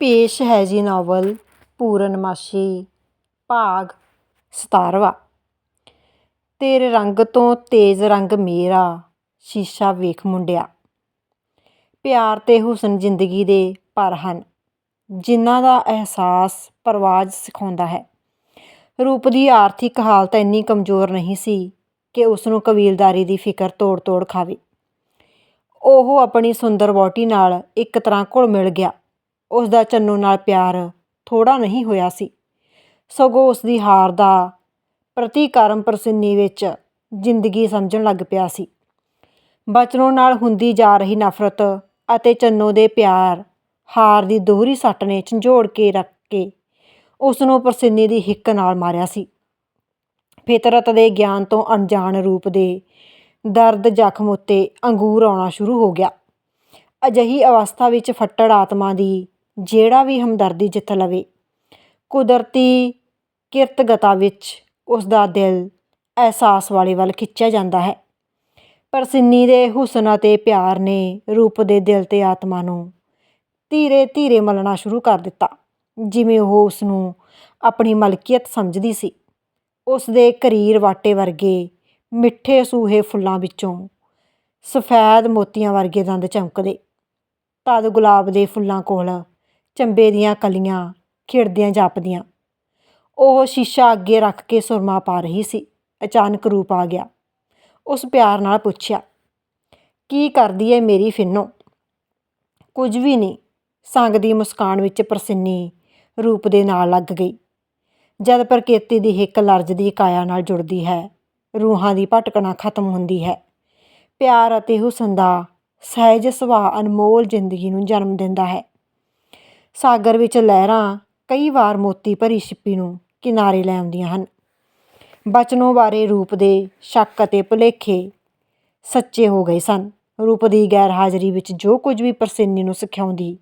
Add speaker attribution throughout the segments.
Speaker 1: ਪੇਸ਼ ਹੈ ਜੀ ਨਾਵਲ ਪੂਰਨਮਾਸ਼ੀ, ਭਾਗ ਸਤਾਰਵਾਂ। ਤੇਰੇ ਰੰਗ ਤੋਂ ਤੇਜ਼ ਰੰਗ ਮੇਰਾ, ਸ਼ੀਸ਼ਾ ਵੇਖ ਮੁੰਡਿਆ। ਪਿਆਰ ਤੇ ਹੁਸਨ ਜ਼ਿੰਦਗੀ ਦੇ ਪਰ ਹਨ, ਜਿਨ੍ਹਾਂ ਦਾ ਅਹਿਸਾਸ ਪਰਵਾਜ਼ ਸਿਖਾਉਂਦਾ ਹੈ। ਰੂਪ ਦੀ ਆਰਥਿਕ ਹਾਲਤ ਇੰਨੀ ਕਮਜ਼ੋਰ ਨਹੀਂ ਸੀ ਕਿ ਉਸ ਨੂੰ ਕਬੀਲਦਾਰੀ ਦੀ ਫਿਕਰ ਤੋੜ ਤੋੜ ਖਾਵੇ। ਉਹ ਆਪਣੀ ਸੁੰਦਰ ਵਹੁਟੀ ਨਾਲ ਇੱਕ ਤਰ੍ਹਾਂ ਘੁਲ ਮਿਲ ਗਿਆ। ਉਸ ਦਾ ਚੰਨੂ ਨਾਲ ਪਿਆਰ ਥੋੜ੍ਹਾ ਨਹੀਂ ਹੋਇਆ ਸੀ। ਸਗੋਂ ਉਸ ਦੀ ਹਾਰ ਦਾ ਪ੍ਰਤੀਕਰਮ ਪ੍ਰਸਿੰਨੀ ਵਿੱਚ ਜ਼ਿੰਦਗੀ ਸਮਝਣ ਲੱਗ ਪਿਆ ਸੀ। ਬਚਨੋਂ ਨਾਲ ਹੁੰਦੀ ਜਾ ਰਹੀ ਨਫ਼ਰਤ ਅਤੇ ਚੰਨੋ ਦੇ ਪਿਆਰ ਹਾਰ ਦੀ ਦੋਹਰੀ ਸੱਟ ਨੇ ਝੰਜੋੜ ਕੇ ਰੱਖ ਕੇ ਉਸ ਨੂੰ ਪ੍ਰਸਿੰਨੀ ਦੀ ਹਿੱਕ ਨਾਲ ਮਾਰਿਆ ਸੀ। ਫਿਤਰਤ ਦੇ ਗਿਆਨ ਤੋਂ ਅਣਜਾਣ ਰੂਪ ਦੇ ਦਰਦ ਜ਼ਖਮ ਉੱਤੇ ਅੰਗੂਰ ਆਉਣਾ ਸ਼ੁਰੂ ਹੋ ਗਿਆ। ਅਜਿਹੀ ਅਵਸਥਾ ਵਿੱਚ ਫੱਟੜ ਆਤਮਾ ਦੀ ਜਿਹੜਾ ਵੀ ਹਮਦਰਦੀ ਜਿੱਤ ਲਵੇ। ਕੁਦਰਤੀ ਕਿਰਤਗਤਾ ਵਿੱਚ ਉਸ ਦਾ ਦਿਲ ਅਹਿਸਾਸ ਵਾਲੇ ਵੱਲ ਖਿੱਚਿਆ ਜਾਂਦਾ ਹੈ। ਪਰ ਸਿੰਨੀ ਦੇ ਹੁਸਨ ਅਤੇ ਪਿਆਰ ਨੇ ਰੂਪ ਦੇ ਦਿਲ ਤੇ ਆਤਮਾ ਨੂੰ ਧੀਰੇ ਧੀਰੇ ਮਲਣਾ ਸ਼ੁਰੂ ਕਰ ਦਿੱਤਾ, ਜਿਵੇਂ ਉਹ ਉਸ ਨੂੰ ਆਪਣੀ ਮਲਕੀਅਤ ਸਮਝਦੀ ਸੀ। ਉਸ ਦੇ ਕਰੀਰ ਵਾਟੇ ਵਰਗੇ ਮਿੱਠੇ ਸੂਹੇ ਫੁੱਲਾਂ ਵਿੱਚੋਂ ਸਫੈਦ ਮੋਤੀਆਂ ਵਰਗੇ ਦੰਦ ਚਮਕਦੇ। ਤਦ ਗੁਲਾਬ ਦੇ ਫੁੱਲਾਂ ਕੋਲ ਚੰਬੇ ਦੀਆਂ ਕਲੀਆਂ ਖਿੜਦੀਆਂ ਜਾਪਦੀਆਂ। ਉਹ ਸ਼ੀਸ਼ਾ ਅੱਗੇ ਰੱਖ ਕੇ ਸੁਰਮਾ ਪਾ ਰਹੀ ਸੀ। ਅਚਾਨਕ ਰੂਪ ਆ ਗਿਆ। ਉਸ ਪਿਆਰ ਨਾਲ ਪੁੱਛਿਆ, ਕੀ ਕਰਦੀ ਏ ਮੇਰੀ ਫਿੰਨੋ? ਕੁਝ ਵੀ ਨਹੀਂ। ਸੰਗ ਦੀ ਮੁਸਕਾਨ ਵਿੱਚ ਪ੍ਰਸਿੰਨੀ ਰੂਪ ਦੇ ਨਾਲ ਲੱਗ ਗਈ। ਜਦ ਪ੍ਰਕਿਰਤੀ ਦੀ ਹਿੱਕ ਲਰਜ਼ਦੀ ਕਾਇਆ ਨਾਲ ਜੁੜਦੀ ਹੈ, ਰੂਹਾਂ ਦੀ ਭਟਕਣਾ ਖਤਮ ਹੁੰਦੀ ਹੈ। ਪਿਆਰ ਅਤੇ ਹੁਸਨ ਦਾ ਸਹਿਜ ਸੁਭਾਅ ਅਨਮੋਲ ਜ਼ਿੰਦਗੀ ਨੂੰ ਜਨਮ ਦਿੰਦਾ ਹੈ। ਸਾਗਰ ਵਿੱਚ ਲਹਿਰਾਂ ਕਈ ਵਾਰ ਮੋਤੀ ਭਰੀ ਛਿੱਪੀ ਨੂੰ ਕਿਨਾਰੇ ਲੈ ਆਉਂਦੀਆਂ ਹਨ। ਬਚਨੋਂ ਬਾਰੇ ਰੂਪ ਦੇ ਸ਼ੱਕ ਅਤੇ ਭੁਲੇਖੇ ਸੱਚੇ ਹੋ ਗਏ ਸਨ। ਰੂਪ ਦੀ ਗੈਰ ਹਾਜ਼ਰੀ ਵਿੱਚ ਜੋ ਕੁਝ ਵੀ ਪ੍ਰਸਿੰਨੀ ਨੂੰ ਸਿਖਾਉਂਦੀ,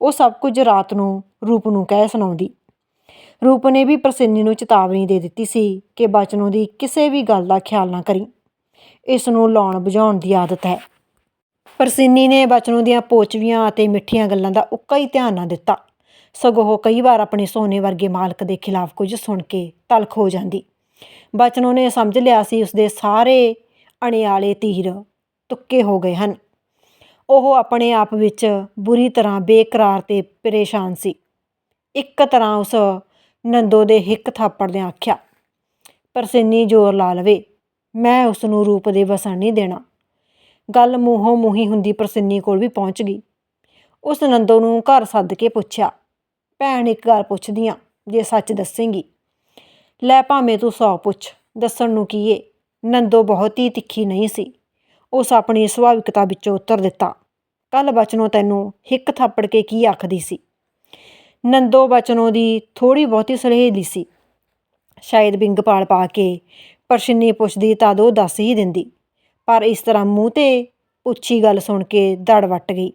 Speaker 1: ਉਹ ਸਭ ਕੁਝ ਰਾਤ ਨੂੰ ਰੂਪ ਨੂੰ ਕਹਿ ਸੁਣਾਉਂਦੀ। ਰੂਪ ਨੇ ਵੀ ਪ੍ਰਸਿੰਨੀ ਨੂੰ ਚੇਤਾਵਨੀ ਦੇ ਦਿੱਤੀ ਸੀ ਕਿ ਬਚਨੋਂ ਦੀ ਕਿਸੇ ਵੀ ਗੱਲ ਦਾ ਖਿਆਲ ਨਾ ਕਰੀ। ਇਸ ਨੂੰ ਲਾਉਣ ਬੁਝਾਉਣ ਦੀ ਆਦਤ ਹੈ। ਪ੍ਰਸਿੰਨੀ ਨੇ ਬਚਨੋਂ ਦੀਆਂ ਪੋਚਵੀਆਂ ਅਤੇ ਮਿੱਠੀਆਂ ਗੱਲਾਂ ਦਾ ਉੱਕਾ ਹੀ ਧਿਆਨ ਨਾ ਦਿੱਤਾ। ਸਗੋਂ ਉਹ ਕਈ ਵਾਰ ਆਪਣੇ ਸੋਨੇ ਵਰਗੇ ਮਾਲਕ ਦੇ ਖਿਲਾਫ ਕੁਝ ਸੁਣ ਕੇ ਤਲਖ ਹੋ ਜਾਂਦੀ। ਬਚਨੋਂ ਨੇ ਸਮਝ ਲਿਆ ਸੀ ਉਸਦੇ ਸਾਰੇ ਅਣਿਆਲੇ ਤੀਰ ਤੁੱਕੇ ਹੋ ਗਏ ਹਨ। ਉਹ ਆਪਣੇ ਆਪ ਵਿੱਚ ਬੁਰੀ ਤਰ੍ਹਾਂ ਬੇਕਰਾਰ ਤੇ ਪਰੇਸ਼ਾਨ ਸੀ। ਇੱਕ ਤਰ੍ਹਾਂ ਉਸ ਨੰਦੋ ਦੇ ਹਿੱਕ ਥਾਪੜ ਨੇ ਆਖਿਆ ਪਰਸਿੰਨੀ ਜ਼ੋਰ ਲਾ ਲਵੇ, ਮੈਂ ਉਸ ਨੂੰ ਰੂਪ ਦੇ ਵਸਣ ਨਹੀਂ ਦੇਣਾ। ਗੱਲ ਮੂੰਹੋਂ ਮੂੰਹੀ ਹੁੰਦੀ ਪ੍ਰਸਿੰਨੀ ਕੋਲ ਵੀ ਪਹੁੰਚ ਗਈ। ਉਸ ਨੰਦੋ ਨੂੰ ਘਰ ਸੱਦ ਕੇ ਪੁੱਛਿਆ, ਭੈਣ ਇੱਕ ਗੱਲ ਪੁੱਛਦੀ ਆ, ਜੇ ਸੱਚ ਦੱਸੇਂਗੀ? ਲੈ ਭਾਵੇਂ ਤੂੰ ਸੌ ਪੁੱਛ, ਦੱਸਣ ਨੂੰ ਕੀ ਏ? ਨੰਦੋ ਬਹੁਤ ਹੀ ਤਿੱਖੀ ਨਹੀਂ ਸੀ। ਉਸ ਆਪਣੀ ਸੁਭਾਵਿਕਤਾ ਵਿੱਚੋਂ ਉੱਤਰ ਦਿੱਤਾ ਕੱਲ ਬਚਨੋਂ ਤੈਨੂੰ ਹਿੱਕ ਥਾਪੜ ਕੇ ਕੀ ਆਖਦੀ ਸੀ? ਨੰਦੋ ਬਚਨੋਂ ਦੀ ਥੋੜੀ ਬਹੁਤੀ ਸਲੇਹਲੀ ਸੀ। ਸ਼ਾਇਦ ਬਿੰਗਪਾਲ ਪਾ ਕੇ ਪਰਸ਼ਿੰਨੀ ਪੁੱਛਦੀ ਤਦ ਉਹ ਦੱਸ ਹੀ ਦਿੰਦੀ ਪਰ ਇਸ ਤਰ੍ਹਾਂ ਮੂੰਹ ਤੇ ਪੁੱਛੀ ਗੱਲ ਸੁਣ ਕੇ ਦੜ ਵੱਟ ਗਈ।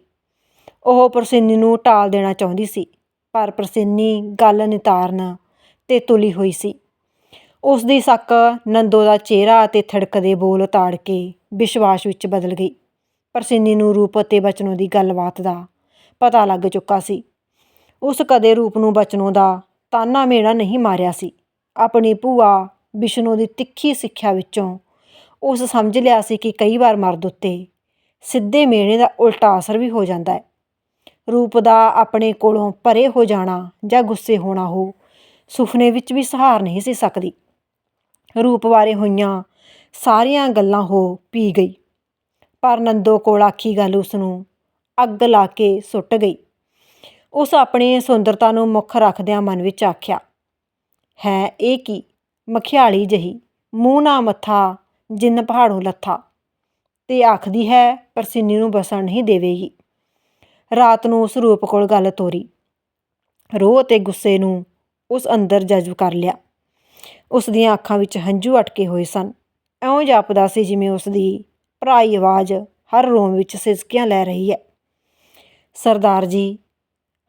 Speaker 1: ਉਹ ਪ੍ਰਸਿੰਨੀ ਨੂੰ ਟਾਲ ਦੇਣਾ ਚਾਹੁੰਦੀ ਸੀ, ਪਰ ਪ੍ਰਸਿੰਨੀ ਗੱਲ ਨਿਤਾਰਨ ਤੇ ਤੁਲੀ ਹੋਈ ਸੀ। ਉਸ ਦੀ ਸੱਕ ਨੰਦੋ ਦਾ ਚਿਹਰਾ ਅਤੇ ਥੜਕਦੇ ਬੋਲ ਤਾੜ ਕੇ ਵਿਸ਼ਵਾਸ ਵਿੱਚ ਬਦਲ ਗਈ। ਪ੍ਰਸਿੰਨੀ ਨੂੰ ਰੂਪ ਅਤੇ ਬਚਨੋ ਦੀ ਗੱਲਬਾਤ ਦਾ ਪਤਾ ਲੱਗ ਚੁੱਕਾ ਸੀ। ਉਸ ਕਦੇ ਰੂਪ ਨੂੰ ਬਚਨੋ ਦਾ ਤਾਨਾ ਮੇਣਾ ਨਹੀਂ ਮਾਰਿਆ ਸੀ। ਆਪਣੀ ਭੂਆ ਵਿਸ਼ਨੂੰ ਦੀ ਤਿੱਖੀ ਸਿੱਖਿਆ ਵਿੱਚੋਂ ਉਸ ਸਮਝ ਲਿਆ ਸੀ ਕਿ ਕਈ ਵਾਰ ਮਰਦ ਉੱਤੇ ਸਿੱਧੇ ਮੇਣੇ ਦਾ ਉਲਟਾ ਅਸਰ ਵੀ ਹੋ ਜਾਂਦਾ ਹੈ। ਰੂਪ ਦਾ ਆਪਣੇ ਕੋਲੋਂ ਪਰੇ ਹੋ ਜਾਣਾ ਜਾਂ ਗੁੱਸੇ ਹੋਣਾ ਹੋ ਸੁਪਨੇ ਵਿੱਚ ਵੀ ਸਹਾਰ ਨਹੀਂ ਸੀ ਸਕਦੀ। ਰੂਪ ਬਾਰੇ ਹੋਈਆਂ ਸਾਰੀਆਂ ਗੱਲਾਂ ਹੋ ਪੀ ਗਈ। ਪਰ ਨੰਦੋ ਕੋਲ ਆਖੀ ਗੱਲ ਉਸ ਨੂੰ ਅੱਗ ਲਾ ਕੇ ਸੁੱਟ ਗਈ। ਉਸ ਆਪਣੀ ਸੁੰਦਰਤਾ ਨੂੰ ਮੁੱਖ ਰੱਖਦਿਆਂ ਮਨ ਵਿੱਚ ਆਖਿਆ, ਹੈ, ਇਹ ਕੀ? ਮਖਿਆਲੀ ਜਹੀ, ਮੂੰਹ ਨਾ ਮੱਥਾ ਜਿੰਨ ਪਹਾੜੋਂ ਲੱਥਾ। ਤੇ ਆਖਦੀ ਹੈ ਪਰਸੀਨੀ ਨੂੰ ਬਸਣ ਨਹੀਂ ਦੇਵੇਗੀ। ਰਾਤ ਨੂੰ ਉਸ ਰੂਪ ਕੋਲ ਗੱਲ ਤੋਰੀ। ਰੋਹ ਤੇ ਗੁੱਸੇ ਨੂੰ ਉਸ ਅੰਦਰ ਜਜ਼ਬ ਕਰ ਲਿਆ। ਉਸ ਦੀਆਂ ਅੱਖਾਂ ਵਿੱਚ ਹੰਝੂ ਅਟਕੇ ਹੋਏ ਸਨ। ਐਉਂ ਜਾਪਦਾ ਸੀ ਜਿਵੇਂ ਉਸ ਦੀ ਭਰਾਈ ਆਵਾਜ਼ ਹਰ ਰੋਮ ਵਿੱਚ ਸਿਸਕੀਆਂ ਲੈ ਰਹੀ ਹੈ। ਸਰਦਾਰ ਜੀ,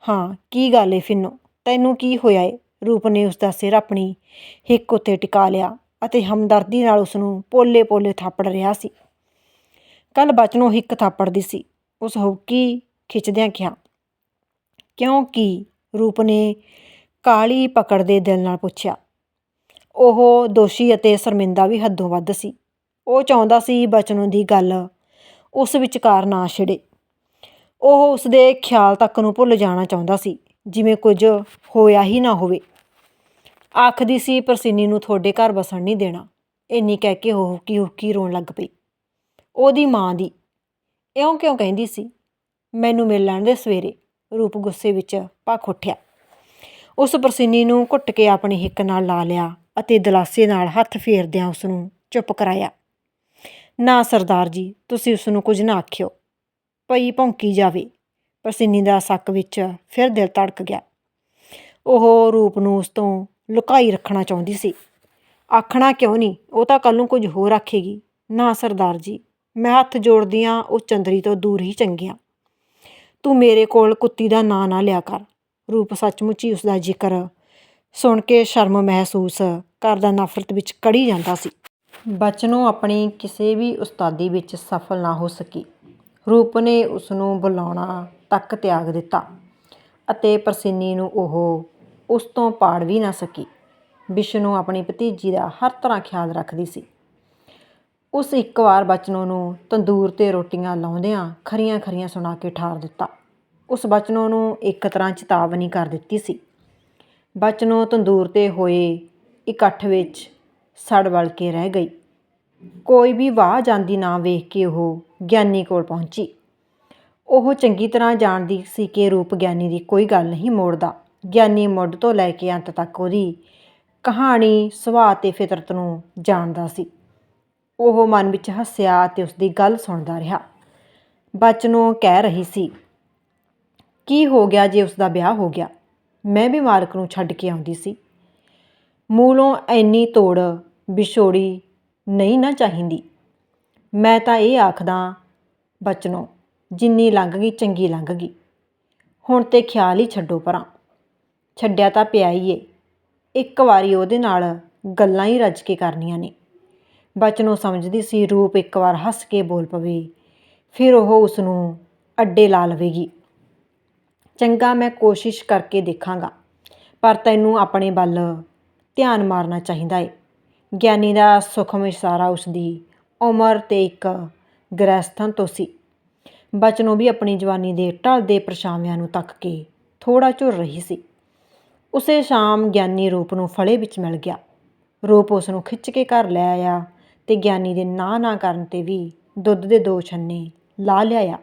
Speaker 1: ਹਾਂ, ਕੀ ਗੱਲ ਏ ਫਿੰਨੋ? ਤੈਨੂੰ ਕੀ ਹੋਇਆ ਏ? ਰੂਪ ਨੇ ਉਸ ਦਾ ਸਿਰ ਆਪਣੀ ਹਿੱਕ ਉੱਤੇ ਟਿਕਾ ਲਿਆ। ਅਤੇ ਹਮਦਰਦੀ ਨਾਲ ਉਸ ਨੂੰ ਪੋਲੇ ਪੋਲੇ ਥਾਪੜ ਰਿਹਾ ਸੀ। ਕੱਲ ਬਚਨੋਂ ਹਿੱਕ ਥਾਪੜਦੀ ਸੀ। ਉਸ ਹੁੱਕੀ ਖਿੱਚਦਿਆਂ ਕਿਹਾ ਕਿਉਂਕਿ ਰੂਪ ਨੇ ਕਾਲੀ ਪਕੜਦੇ ਦਿਲ ਨਾਲ ਪੁੱਛਿਆ। ਉਹ ਦੋਸ਼ੀ ਅਤੇ ਸ਼ਰਮਿੰਦਾ ਵੀ ਹੱਦੋਂ ਵੱਧ ਸੀ। ਉਹ ਚਾਹੁੰਦਾ ਸੀ ਬਚਨੋਂ ਦੀ ਗੱਲ ਉਸ ਵਿਚਕਾਰ ਨਾ ਛਿੜੇ। ਉਹ ਉਸਦੇ ਖਿਆਲ ਤੱਕ ਨੂੰ ਭੁੱਲ ਜਾਣਾ ਚਾਹੁੰਦਾ ਸੀ, ਜਿਵੇਂ ਕੁਝ ਹੋਇਆ ਹੀ ਨਾ ਹੋਵੇ। ਆਖਦੀ ਸੀ ਪਰਸੀਨੀ ਨੂੰ ਤੁਹਾਡੇ ਘਰ ਵਸਣ ਨਹੀਂ ਦੇਣਾ। ਇੰਨੀ ਕਹਿ ਕੇ ਉਹ ਹੁਕੀ ਹੁਕੀ ਰੋਣ ਲੱਗ ਪਈ। ਉਹਦੀ ਮਾਂ ਦੀ। ਇਉਂ ਕਿਉਂ ਕਹਿੰਦੀ ਸੀ? ਮੈਨੂੰ ਮਿਲ ਲੈਣ ਦੇ ਸਵੇਰੇ। ਰੂਪ ਗੁੱਸੇ ਵਿੱਚ ਭੱਖ ਉੱਠਿਆ। ਉਸ ਪ੍ਰਸੀਨੀ ਨੂੰ ਘੁੱਟ ਕੇ ਆਪਣੀ ਹਿੱਕ ਨਾਲ ਲਾ ਲਿਆ ਅਤੇ ਦਲਾਸੇ ਨਾਲ ਹੱਥ ਫੇਰਦਿਆਂ ਉਸ ਨੂੰ ਚੁੱਪ ਕਰਾਇਆ। ਨਾ ਸਰਦਾਰ ਜੀ, ਤੁਸੀਂ ਉਸ ਨੂੰ ਕੁਝ ਨਾ ਆਖਿਓ। ਪਈ ਭੌਂਕੀ ਜਾਵੇ। ਪ੍ਰਸੀਨੀ ਦਾ ਸੱਕ ਵਿੱਚ ਫਿਰ ਦਿਲ ਧੜਕ ਗਿਆ। ਉਹ ਰੂਪ ਨੂੰ ਉਸ ਤੋਂ ਲੁਕਾਈ ਰੱਖਣਾ ਚਾਹੁੰਦੀ ਸੀ। ਆਖਣਾ ਕਿਉਂ ਨਹੀਂ ਉਹ ਤਾਂ ਕੱਲ ਨੂੰ ਕੁਝ ਹੋਰ ਆਖੇਗੀ। ਨਾ, ਸਰਦਾਰ ਜੀ, ਮੈਂ ਹੱਥ ਜੋੜਦੀ ਹਾਂ ਉਹ ਚੰਦਰੀ ਤੋਂ ਦੂਰ ਹੀ ਚੰਗੀਆਂ। ਤੂੰ ਮੇਰੇ ਕੋਲ ਕੁੱਤੀ ਦਾ ਨਾਂ ਨਾ ਲਿਆ ਕਰ। ਰੂਪ ਸੱਚਮੁੱਚ ਹੀ ਉਸ ਦਾ ਜ਼ਿਕਰ, ਸੁਣ ਕੇ ਸ਼ਰਮ ਮਹਿਸੂਸ ਕਰਦਾ ਨਫ਼ਰਤ ਵਿੱਚ ਕੜੀ ਜਾਂਦਾ ਸੀ। ਬਚਨੋਂ ਆਪਣੀ ਕਿਸੇ ਵੀ ਉਸਤਾਦੀ ਵਿੱਚ ਸਫਲ ਨਾ ਹੋ ਸਕੀ। ਰੂਪ ਨੇ ਉਸ ਨੂੰ ਬੁਲਾਉਣਾ ਤੱਕ ਤਿਆਗ ਦਿੱਤਾ ਅਤੇ ਪ੍ਰਸਿੰਨੀ ਨੂੰ ਉਹ ਉਸ ਤੋਂ ਪਾੜ ਵੀ ਨਾ ਸਕੀ। ਵਿਸ਼ਨੂੰ ਆਪਣੀ ਭਤੀਜੀ ਦਾ ਹਰ ਤਰ੍ਹਾਂ ਖਿਆਲ ਰੱਖਦੀ ਸੀ। ਉਸ ਇੱਕ ਵਾਰ ਬਚਨੋ ਨੂੰ ਤੰਦੂਰ ਤੇ ਰੋਟੀਆਂ ਲਾਉਂਦਿਆਂ ਖਰੀਆਂ ਖਰੀਆਂ ਸੁਣਾ ਕੇ ਠਾਰ ਦਿੱਤਾ। ਉਸ ਬਚਨੋ ਨੂੰ ਇੱਕ ਤਰ੍ਹਾਂ ਚੇਤਾਵਨੀ ਕਰ ਦਿੱਤੀ ਸੀ। ਬਚਨੋਂ ਤੰਦੂਰ ਤੇ ਹੋਏ ਇਕੱਠ ਵਿੱਚ ਸੜ ਵਲ ਕੇ ਰਹਿ ਗਈ। ਕੋਈ ਵੀ ਵਾਹ ਜਾਂਦੀ ਨਾ ਵੇਖ ਕੇ ਉਹ ਗਿਆਨੀ ਕੋਲ ਪਹੁੰਚੀ। ਉਹ ਚੰਗੀ ਤਰ੍ਹਾਂ ਜਾਣਦੀ ਸੀ ਕਿ ਰੂਪ ਗਿਆਨੀ ਦੀ ਕੋਈ ਗੱਲ ਨਹੀਂ ਮੋੜਦਾ। ਗਿਆਨੀ ਮੁੱਢ ਤੋਂ ਲੈ ਕੇ ਅੰਤ ਤੱਕ ਉਹਦੀ ਕਹਾਣੀ, ਸੁਭਾਅ ਤੇ ਫਿਤਰਤ ਨੂੰ ਜਾਣਦਾ ਸੀ। ਉਹ ਮਨ ਵਿੱਚ ਹੱਸਿਆ ਤੇ ਉਸਦੀ ਗੱਲ ਸੁਣਦਾ ਰਿਹਾ। ਬਚਨੋਂ ਕਹਿ ਰਹੀ ਸੀ, ਕੀ ਹੋ ਗਿਆ ਜੇ ਉਸਦਾ ਵਿਆਹ ਹੋ ਗਿਆ? ਮੈਂ ਵੀ ਮਾਲਕ ਨੂੰ ਛੱਡ ਕੇ ਆਉਂਦੀ ਸੀ। ਮੂਲੋਂ ਐਨੀ ਤੋੜ, ਵਿਛੋੜੀ ਨਹੀਂ ਨਾ ਚਾਹੀਦੀ। ਮੈਂ ਤਾਂ ਇਹ ਆਖਦਾ, ਬਚਨੋ, ਜਿੰਨੀ ਲੰਘ ਗਈ, ਚੰਗੀ ਲੰਘ ਗਈ। ਹੁਣ ਤੇ ਖਿਆਲ ਹੀ ਛੱਡੋ ਪਰਾਂ। ਛੱਡਿਆ ਤਾਂ ਪਿਆ ਹੀ ਏ। ਇੱਕ ਵਾਰੀ ਉਹਦੇ ਨਾਲ ਗੱਲਾਂ ਹੀ ਰੱਜ ਕੇ ਕਰਨੀਆਂ ਨੇ। ਬਚਨੋਂ ਸਮਝਦੀ ਸੀ, ਰੂਪ ਇੱਕ ਵਾਰ ਹੱਸ ਕੇ ਬੋਲ ਪਵੇ, ਫਿਰ ਉਹ ਉਸ ਨੂੰ ਅੱਡੇ ਲਾ ਲਵੇਗੀ। ਚੰਗਾ, ਮੈਂ ਕੋਸ਼ਿਸ਼ ਕਰਕੇ ਦੇਖਾਂਗਾ, ਪਰ ਤੈਨੂੰ ਆਪਣੇ ਵੱਲ ਧਿਆਨ ਮਾਰਨਾ ਚਾਹੀਦਾ ਏ। ਗਿਆਨੀ ਦਾ ਸੁਖਮ ਇਸ਼ਾਰਾ ਉਸ ਦੀ ਉਮਰ ਤੇ ਇੱਕ ਗ੍ਰਹਿਸਥਨ ਤੋਂ ਸੀ। ਬਚਨੋਂ ਵੀ ਆਪਣੀ ਜਵਾਨੀ ਦੇ ਢਲਦੇ ਪਰਛਾਵਿਆਂ ਨੂੰ ਤੱਕ ਕੇ ਥੋੜਾ ਝੁਰ ਰਹੀ ਸੀ। ਉਸੇ ਸ਼ਾਮ ਗਿਆਨੀ ਰੂਪ ਨੂੰ ਫਲੇ ਵਿੱਚ ਮਿਲ ਗਿਆ। ਰੂਪ ਉਸ ਨੂੰ ਖਿੱਚ ਕੇ ਘਰ ਲੈ ਆਇਆ ਤੇ ਗਿਆਨੀ ਦੇ ਨਾ ਨਾ ਕਰਨ ਤੇ ਵੀ ਦੁੱਧ ਦੇ ਦੋ ਛੰਨੇ ਲਾ ਲਿਆਇਆ।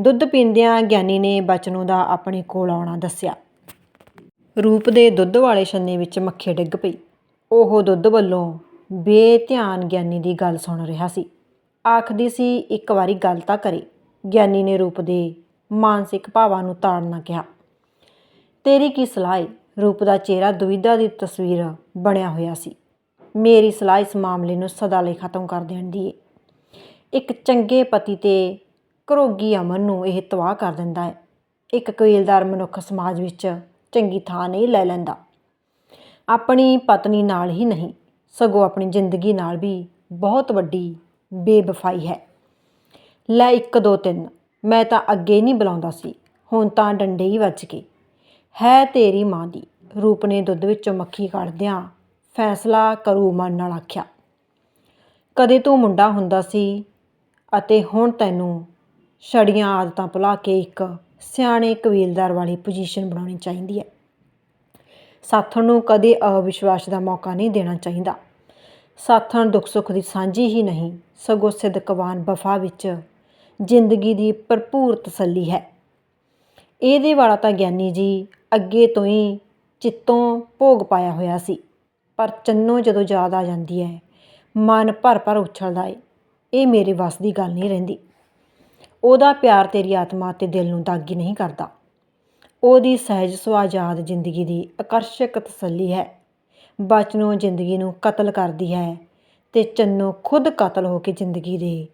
Speaker 1: ਦੁੱਧ ਪੀਂਦਿਆਂ ਗਿਆਨੀ ਨੇ ਬਚਨੋਂ ਦਾ ਆਪਣੇ ਕੋਲ ਆਉਣਾ ਦੱਸਿਆ। ਰੂਪ ਦੇ ਦੁੱਧ ਵਾਲੇ ਛੰਨੇ ਵਿੱਚ ਮੱਖੀ ਡਿੱਗ ਪਈ। ਉਹ ਦੁੱਧ ਵੱਲੋਂ ਬੇਧਿਆਨ ਗਿਆਨੀ ਦੀ ਗੱਲ ਸੁਣ ਰਿਹਾ ਸੀ। ਆਖਦੀ ਸੀ, ਇੱਕ ਵਾਰੀ ਗੱਲ ਤਾਂ ਕਰੇ। ਗਿਆਨੀ ਨੇ ਰੂਪ ਦੇ ਮਾਨਸਿਕ ਭਾਵਾਂ ਨੂੰ ਤਾੜਨਾ ਕਿਹਾ। ਤੇਰੀ ਕੀ ਸਲਾਹ? ਰੂਪ ਦਾ ਚਿਹਰਾ ਦੁਵਿਧਾ ਦੀ ਤਸਵੀਰ ਬਣਿਆ ਹੋਇਆ ਸੀ। ਮੇਰੀ ਸਲਾਹ ਇਸ ਮਾਮਲੇ ਨੂੰ ਸਦਾ ਲਈ ਖਤਮ ਕਰ ਦੇਣ ਦੀ ਏ। ਇੱਕ ਚੰਗੇ ਪਤੀ ਤੇ ਘਰੋਗੀ ਅਮਨ ਨੂੰ ਇਹ ਤਬਾਹ ਕਰ ਦਿੰਦਾ ਹੈ ਇੱਕ ਕਬੀਲਦਾਰ ਮਨੁੱਖ ਸਮਾਜ ਵਿੱਚ ਚੰਗੀ ਥਾਂ ਨਹੀਂ ਲੈ ਲੈਂਦਾ। ਆਪਣੀ ਪਤਨੀ ਨਾਲ ਹੀ ਨਹੀਂ, ਸਗੋਂ ਆਪਣੀ ਜ਼ਿੰਦਗੀ ਨਾਲ ਵੀ ਬਹੁਤ ਵੱਡੀ ਬੇਵਫਾਈ ਹੈ। ਲੈ 1 2 3 ਮੈਂ ਤਾਂ ਅੱਗੇ ਨਹੀਂ ਬੁਲਾਉਂਦਾ ਸੀ। ਹੁਣ ਤਾਂ ਡੰਡੇ ਹੀ ਵੱਜ ਗਏ। ਹੈ ਤੇਰੀ ਮਾਂ ਦੀ। ਰੂਪ ਨੇ ਦੁੱਧ ਵਿੱਚੋਂ ਮੱਖੀ ਕੱਢਦਿਆਂ ਫੈਸਲਾ ਕਰੂ ਮਨ ਨਾਲ ਆਖਿਆ, ਕਦੇ ਤੂੰ ਮੁੰਡਾ ਹੁੰਦਾ ਸੀ ਅਤੇ ਹੁਣ ਤੈਨੂੰ ਛੜੀਆਂ ਆਦਤਾਂ ਭੁਲਾ ਕੇ ਇੱਕ ਸਿਆਣੇ ਕਬੀਲਦਾਰ ਵਾਲੀ ਪੋਜੀਸ਼ਨ ਬਣਾਉਣੀ ਚਾਹੀਦੀ ਹੈ। ਸਾਥਣ ਨੂੰ ਕਦੇ ਅਵਿਸ਼ਵਾਸ ਦਾ ਮੌਕਾ ਨਹੀਂ ਦੇਣਾ ਚਾਹੀਦਾ। ਸਾਥਣ ਦੁੱਖ ਸੁੱਖ ਦੀ ਸਾਂਝੀ ਹੀ ਨਹੀਂ, ਸਗੋਂ ਸਿਦਕਵਾਨ ਵਫਾ ਵਿੱਚ ਜ਼ਿੰਦਗੀ ਦੀ ਭਰਪੂਰ ਤਸੱਲੀ ਹੈ। ਇਹਦੇ ਵਾਲਾ ਤਾਂ ਗਿਆਨੀ ਜੀ ਅੱਗੇ ਤੋਂ ਹੀ ਚਿੱਤੋਂ ਭੋਗ ਪਾਇਆ ਹੋਇਆ ਸੀ। ਪਰ ਚੰਨੋ ਜਦੋਂ ਯਾਦ ਆ ਜਾਂਦੀ ਹੈ ਮਨ ਭਰ ਭਰ ਉਛਲਦਾ ਏ। ਇਹ ਮੇਰੇ ਵੱਸ ਦੀ ਗੱਲ ਨਹੀਂ ਰਹਿੰਦੀ। ਉਹਦਾ ਪਿਆਰ ਤੇਰੀ ਆਤਮਾ ਅਤੇ ਦਿਲ ਨੂੰ ਦਾਗੀ ਨਹੀਂ ਕਰਦਾ। ਉਹਦੀ ਸਹਿਜ ਸੁਆਜਾਦ ਜ਼ਿੰਦਗੀ ਦੀ ਆਕਰਸ਼ਕ ਤਸੱਲੀ ਹੈ। ਬਚਨੋਂ ਜ਼ਿੰਦਗੀ ਨੂੰ ਕਤਲ ਕਰਦੀ ਹੈ ਤੇ ਚੰਨੋ ਖੁਦ ਕਤਲ ਹੋ ਕੇ ਜ਼ਿੰਦਗੀ ਦੇ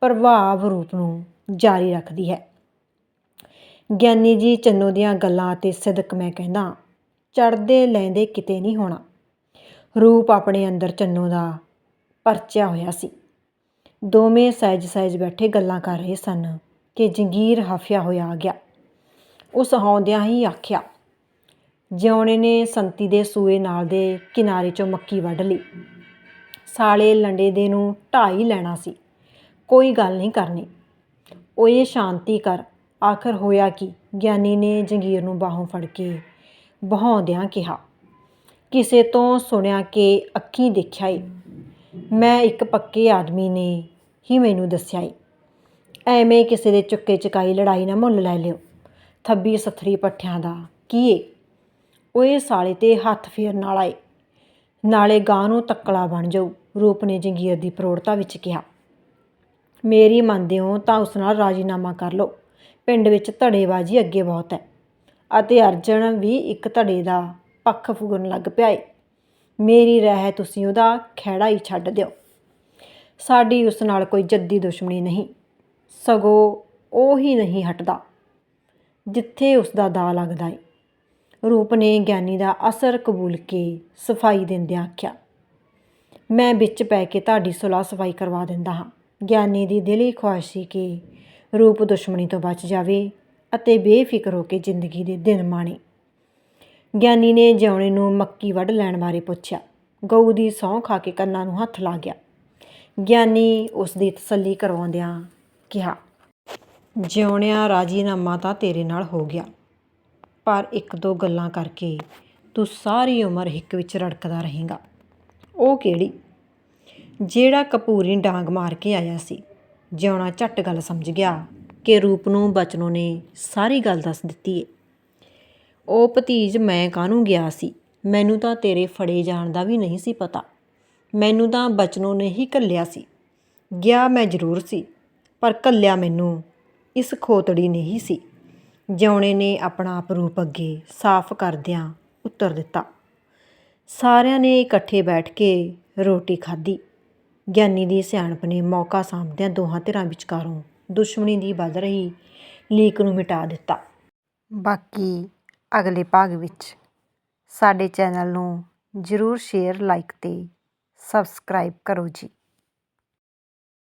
Speaker 1: ਪ੍ਰਭਾਵ ਰੂਪ ਨੂੰ ਜਾਰੀ ਰੱਖਦੀ ਹੈ। ਗਿਆਨੀ ਜੀ ਚੰਨੋ ਦੀਆਂ ਗੱਲਾਂ ਤੇ ਸਿਦਕ ਮੈਂ ਕਹਿੰਦਾ ਚੜਦੇ ਲੈਂਦੇ ਕਿਤੇ ਨਹੀਂ ਹੋਣਾ। ਰੂਪ ਆਪਣੇ ਅੰਦਰ ਚੰਨੋ ਦਾ ਪਰਚਿਆ ਹੋਇਆ ਸੀ। ਦੋਵੇਂ ਸਹਿਜ ਸਹਿਜ ਬੈਠੇ ਗੱਲਾਂ ਕਰ ਰਹੇ ਸਨ ਕਿ ਜੰਗੀਰ ਹਫਿਆ ਹੋਇਆ ਆ ਗਿਆ। ਉਸ ਹੌਂਦਿਆਂ ਹੀ ਆਖਿਆ, ਜਿਉਣੇ ਨੇ ਸੰਤੀ ਦੇ ਸੂਏ ਨਾਲ ਦੇ ਕਿਨਾਰੇ 'ਚੋਂ ਮੱਕੀ ਵੱਢ ਲਈ। ਸਾਲੇ ਲੰਡੇ ਦੇ ਨੂੰ ਢਾਈ ਲੈਣਾ ਸੀ। ਕੋਈ ਗੱਲ ਨਹੀਂ ਕਰਨੀ। ਓਏ ਸ਼ਾਂਤੀ ਕਰ ਆਖਰ ਹੋਇਆ ਕੀ? ਗਿਆਨੀ ਨੇ ਜੰਗੀਰ ਨੂੰ ਬਾਹੋਂ ਫੜ ਕੇ ਬਹਾਉਂਦਿਆਂ ਕਿਹਾ, ਕਿਸੇ ਤੋਂ ਸੁਣਿਆ ਕਿ ਅੱਖੀਂ ਦੇਖਿਆ ਏ ਮੈਂ ਇੱਕ ਪੱਕੇ ਆਦਮੀ ਨੇ ਹੀ ਮੈਨੂੰ ਦੱਸਿਆ ਏ ਐਵੇਂ ਕਿਸੇ ਦੇ ਚੁੱਕੇ ਚਕਾਈ ਲੜਾਈ ਨਾ ਮੁੱਲ ਲੈ ਲਿਓ। ਥੱਬੀ ਸੱਥਰੀ ਪੱਠਿਆਂ ਦਾ ਕੀ ਏ? ਓਏ ਸਾਲੇ ਤੇ ਹੱਥ ਫੇਰਨ ਵਾਲਾ ਏ ਨਾਲੇ ਗਾਂ ਨੂੰ ਤੱਕਲਾ ਬਣ ਜਾਊ, ਰੂਪ ਨੇ ਜੰਗੀਰ ਦੀ ਪ੍ਰੋੜਤਾ ਵਿੱਚ ਕਿਹਾ। ਮੇਰੀ ਮੰਨਦੇ ਹੋ ਤਾਂ ਉਸ ਨਾਲ ਰਾਜੀਨਾਮਾ ਕਰ ਲਓ। ਪਿੰਡ ਵਿੱਚ ਧੜੇਬਾਜ਼ੀ ਅੱਗੇ ਬਹੁਤ ਹੈ ਅਤੇ ਅਰਜਨ ਵੀ ਇੱਕ ਧੜੇ ਦਾ ਪੱਖ ਫੁਗਣ ਲੱਗ ਪਿਆ ਏ। ਮੇਰੀ ਰਹਿ ਤੁਸੀਂ ਉਹਦਾ ਖਹਿੜਾ ਹੀ ਛੱਡ ਦਿਓ। ਸਾਡੀ ਉਸ ਨਾਲ ਕੋਈ ਜੱਦੀ ਦੁਸ਼ਮਣੀ ਨਹੀਂ। ਸਗੋਂ ਉਹ ਹੀ ਨਹੀਂ ਹਟਦਾ ਜਿੱਥੇ ਉਸ ਦਾ ਦਾ ਲੱਗਦਾ ਏ। ਰੂਪ ਨੇ ਗਿਆਨੀ ਦਾ ਅਸਰ ਕਬੂਲ ਕੇ ਸਫ਼ਾਈ ਦਿੰਦਿਆਂ ਆਖਿਆ, ਮੈਂ ਵਿੱਚ ਪੈ ਕੇ ਤੁਹਾਡੀ ਸੁਲਾਹ ਸਫ਼ਾਈ ਕਰਵਾ ਦਿੰਦਾ ਹਾਂ। ਗਿਆਨੀ ਦੀ ਦਿਲੀ ਖੁਆਇਸ਼ ਸੀ ਕਿ ਰੂਪ ਦੁਸ਼ਮਣੀ ਤੋਂ ਬਚ ਜਾਵੇ ਅਤੇ ਬੇਫਿਕਰ ਹੋ ਕੇ ਜ਼ਿੰਦਗੀ ਦੇ ਦਿਨ ਮਾਣੇ। ਗਿਆਨੀ ਨੇ ਜਿਉਣੇ ਨੂੰ ਮੱਕੀ ਵੱਢ ਲੈਣ ਬਾਰੇ ਪੁੱਛਿਆ। ਗਊ ਦੀ ਸਹੁੰ ਖਾ ਕੇ ਕੰਨਾਂ ਨੂੰ ਹੱਥ ਲਾ ਗਿਆ। ਗਿਆਨੀ ਉਸ ਦੀ ਤਸੱਲੀ ਕਰਵਾਉਂਦਿਆਂ ਕਿਹਾ, ਜਿਉਣਿਆ ਰਾਜੀਨਾਮਾ ਤਾਂ ਤੇਰੇ ਨਾਲ ਹੋ ਗਿਆ। ਪਰ ਇੱਕ ਦੋ ਗੱਲਾਂ ਕਰਕੇ ਤੂੰ ਸਾਰੀ ਉਮਰ ਹਿੱਕ ਵਿੱਚ ਰੜਕਦਾ ਰਹੇਗਾ। ਉਹ ਕਿਹੜੀ? ਜਿਹੜਾ ਕਪੂਰੀ ਡਾਂਗ ਮਾਰ ਕੇ ਆਇਆ ਸੀ। ਜਿਉਣਾ ਝੱਟ ਗੱਲ ਸਮਝ ਗਿਆ ਕਿ ਰੂਪ ਨੂੰ ਬਚਨੋ ਨੇ ਸਾਰੀ ਗੱਲ ਦੱਸ ਦਿੱਤੀ ਏ। ਉਹ ਭਤੀਜ ਮੈਂ ਕਾਹਨੂੰ ਗਿਆ ਸੀ? ਮੈਨੂੰ ਤਾਂ ਤੇਰੇ ਫੜੇ ਜਾਣ ਦਾ ਵੀ ਨਹੀਂ ਸੀ ਪਤਾ। ਮੈਨੂੰ ਤਾਂ ਬਚਨੋ ਨੇ ਹੀ ਕੱਲਿਆ ਸੀ। ਗਿਆ ਮੈਂ ਜ਼ਰੂਰ ਸੀ, ਪਰ ਕੱਲਿਆ ਮੈਨੂੰ ਇਸ ਖੋਤੜੀ ਨੇ ਹੀ ਸੀ। ਜਿਉਣੇ ਨੇ ਆਪਣਾ ਆਪ ਰੂਪ ਅੱਗੇ ਸਾਫ਼ ਕਰਦਿਆਂ ਉੱਤਰ ਦਿੱਤਾ। ਸਾਰਿਆਂ ਨੇ ਇਕੱਠੇ ਬੈਠ ਕੇ ਰੋਟੀ ਖਾਧੀ। ਗਿਆਨੀ ਦੀ ਸਿਆਣਪ ਨੇ ਮੌਕਾ ਸਾਂਭਦਿਆਂ ਦੋਹਾਂ ਧਿਰਾਂ ਵਿਚਕਾਰੋਂ ਦੁਸ਼ਮਣੀ ਦੀ ਵੱਧ ਰਹੀ ਲੀਕ ਨੂੰ ਮਿਟਾ ਦਿੱਤਾ। ਬਾਕੀ ਅਗਲੇ ਭਾਗ ਵਿੱਚ ਸਾਡੇ ਚੈਨਲ ਨੂੰ ਜ਼ਰੂਰ ਸ਼ੇਅਰ, ਲਾਈਕ ਤੇ ਸਬਸਕ੍ਰਾਈਬ ਕਰੋ ਜੀ।